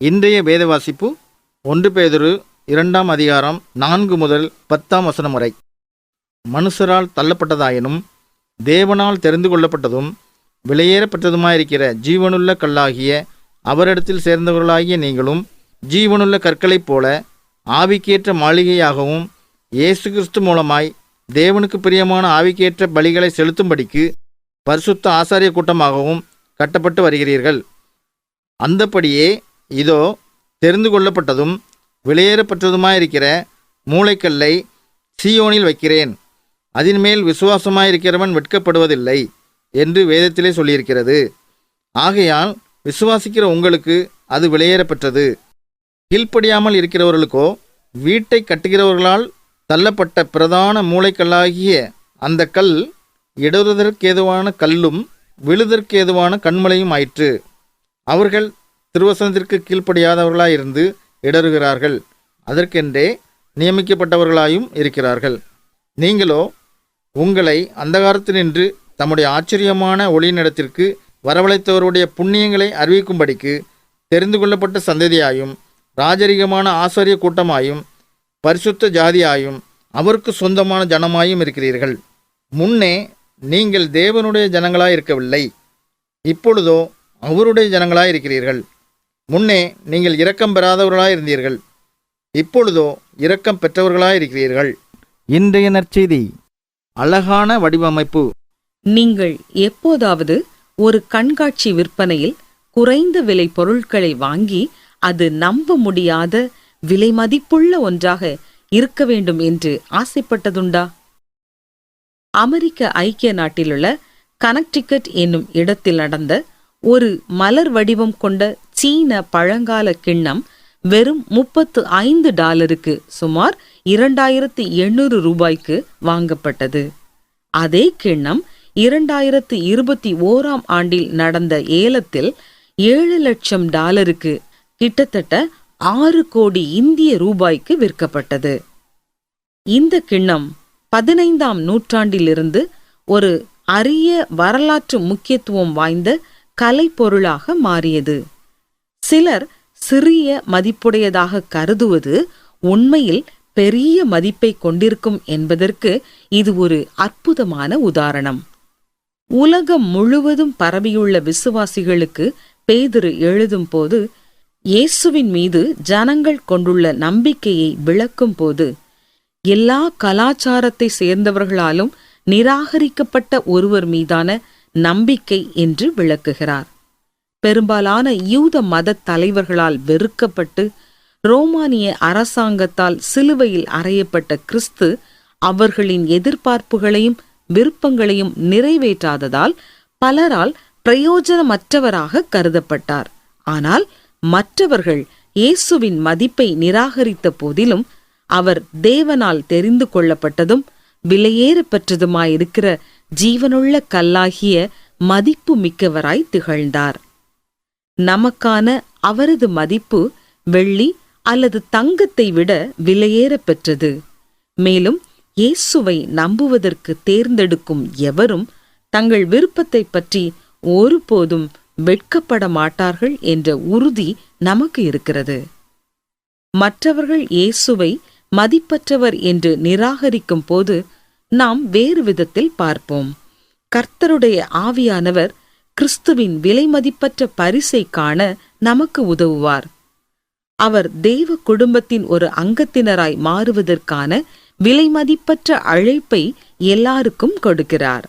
இன்றைய வேத வாசிப்பு ஒன்று பேதொரு இரண்டாம் அதிகாரம் நான்கு முதல் பத்தாம் வசனம் வரை. மனுஷரால் தள்ளப்பட்டதாயினும் தேவனால் தெரிந்து கொள்ளப்பட்டதும் விலையேறப்பட்டதுமாயிருக்கிற ஜீவனுள்ள கல்லாகிய அவரிடத்தில் சேர்ந்தவர்களாகிய நீங்களும் ஜீவனுள்ள கற்களைப் போல ஆவிக்கேற்ற மாளிகையாகவும் இயேசு கிறிஸ்து மூலமாய் தேவனுக்கு பிரியமான ஆவிக்கேற்ற பலிகளை செலுத்தும்படிக்கு பரிசுத்த ஆசாரிய கூட்டமாகவும் கட்டப்பட்டு வருகிறீர்கள். அந்தப்படியே இதோ தெரிந்து கொள்ளப்பட்டதும் விலையேறப்பட்டதுமாயிருக்கிற மூளைக்கல்லை சீயோனில் வைக்கிறேன். அதன்மேல் விசுவாசமாயிருக்கிறவன் வெட்கப்படுவதில்லை என்று வேதத்திலே சொல்லியிருக்கிறது. ஆகையால் விசுவாசிக்கிற உங்களுக்கு அது வெளியேறப்பெற்றது. கீழ்ப்படியாமல் இருக்கிறவர்களுக்கோ வீட்டை கட்டுகிறவர்களால் தள்ளப்பட்ட பிரதான மூளைக்கல்லாகிய அந்த கல் இடறுதற்கேதுவான கல்லும் விழுதற்கேதுவான கண்மலையும் ஆயிற்று. அவர்கள் திருவசனத்திற்கு கீழ்ப்படியாதவர்களாயிருந்து இடறுகிறார்கள். அதற்கென்றே நியமிக்கப்பட்டவர்களாயும் இருக்கிறார்கள். நீங்களோ உங்களை அந்தகாரத்தினின்று தம்முடைய ஆச்சரியமான ஒளியினிடத்திற்கு வரவழைத்தவருடைய புண்ணியங்களை அறிவிக்கும்படிக்கு தெரிந்து கொள்ளப்பட்ட சந்ததியாயும் ராஜரிகமான ஆசாரிய கூட்டமாயும் பரிசுத்த ஜாதியாயும் அவருக்கு சொந்தமான ஜனமாயும் இருக்கிறீர்கள். முன்னே நீங்கள் தேவனுடைய ஜனங்களாய் இருக்கவில்லை இப்பொழுதோ அவருடைய ஜனங்களாய் இருக்கிறீர்கள் முன்னே நீங்கள் இரக்கம் பெறாதவர்களாய் இருந்தீர்கள். இப்பொழுதோ இரக்கம் பெற்றவர்களாய் இருக்கிறீர்கள். இன்றைய நற்செய்தி. அழகான வடிவமைப்பு. நீங்கள் எப்போதாவது ஒரு கண்காட்சி விற்பனையில் குறைந்த விலை பொருட்களை வாங்கி அது நம்ப முடியாத விலை மதிப்புள்ள ஒன்றாக இருக்க வேண்டும் என்று ஆசைப்பட்டதுண்டா? அமெரிக்க ஐக்கிய நாட்டிலுள்ள கனக்டிகட் என்னும் இடத்தில் நடந்த ஒரு மலர் வடிவம் கொண்ட சீன பழங்கால கிண்ணம் வெறும் முப்பத்து ஐந்து டாலருக்கு சுமார் இரண்டாயிரத்து எண்ணூறு ரூபாய்க்கு வாங்கப்பட்டது. அதே கிண்ணம் இரண்டாயிரத்து இருபத்தி ஓராம் ஆண்டில் நடந்த ஏலத்தில் ஏழு லட்சம் டாலருக்கு கிட்டத்தட்ட ஆறு கோடி இந்திய ரூபாய்க்கு விற்கப்பட்டது. இந்த கிண்ணம் பதினைந்தாம் நூற்றாண்டிலிருந்து ஒரு அரிய வரலாற்று முக்கியத்துவம் வாய்ந்த கலைப்பொருளாக மாறியது. சிலர் சிறிய மதிப்புடையதாக கருதுவது உண்மையில் பெரிய மதிப்பை கொண்டிருக்கும் என்பதற்கு இது ஒரு அற்புதமான உதாரணம். உலகம் முழுவதும் பரவியுள்ள விசுவாசிகளுக்கு பேதுரு எழுதும் போது இயேசுவின் மீது ஜனங்கள் கொண்டுள்ள நம்பிக்கையை விளக்கும் போது எல்லா கலாச்சாரத்தை சேர்ந்தவர்களாலும் நிராகரிக்கப்பட்ட ஒருவர் மீதான நம்பிக்கை என்று விளக்குகிறார். பெரும்பாலான யூத மத தலைவர்களால் வெறுக்கப்பட்டு ரோமானிய அரசாங்கத்தால் சிலுவையில் அறையப்பட்ட கிறிஸ்து அவர்களின் எதிர்பார்ப்புகளையும் விருப்பங்களையும் நிறைவேற்றாததால் பலரால் பிரயோஜனமற்றவராக கருதப்பட்டார். ஆனால் மற்றவர்கள் இயேசுவின் மதிப்பை நிராகரித்த போதிலும் அவர் தேவனால் தெரிந்து கொள்ளப்பட்டதும் விலையேற பெற்றதுமாயிருக்கிற ஜீவனுள்ள கல்லாகிய மதிப்பு மிக்கவராய் திகழ்ந்தார். நமக்கான அவரது மதிப்பு வெள்ளி அல்லது தங்கத்தை விட விலையேற பெற்றது. மேலும் இயேசுவை நம்புவதற்கு தேர்ந்தெடுக்கும் எவரும் தங்கள் விருப்பத்தை பற்றி ஒருபோதும் வெட்கப்பட மாட்டார்கள் என்ற உறுதி நமக்கு இருக்கிறது. மற்றவர்கள் இயேசுவை மதிப்பற்றவர் என்று நிராகரிக்கும் போது நாம் வேறு விதத்தில் பார்ப்போம். கர்த்தருடைய ஆவியானவர் கிறிஸ்துவின் விலைமதிப்பற்ற பரிசை காண நமக்கு உதவுவார். அவர் தெய்வ குடும்பத்தின் ஒரு அங்கத்தினராய் மாறுவதற்கான விலைமதிப்பற்ற அழைப்பை எல்லாருக்கும் கொடுக்கிறார்.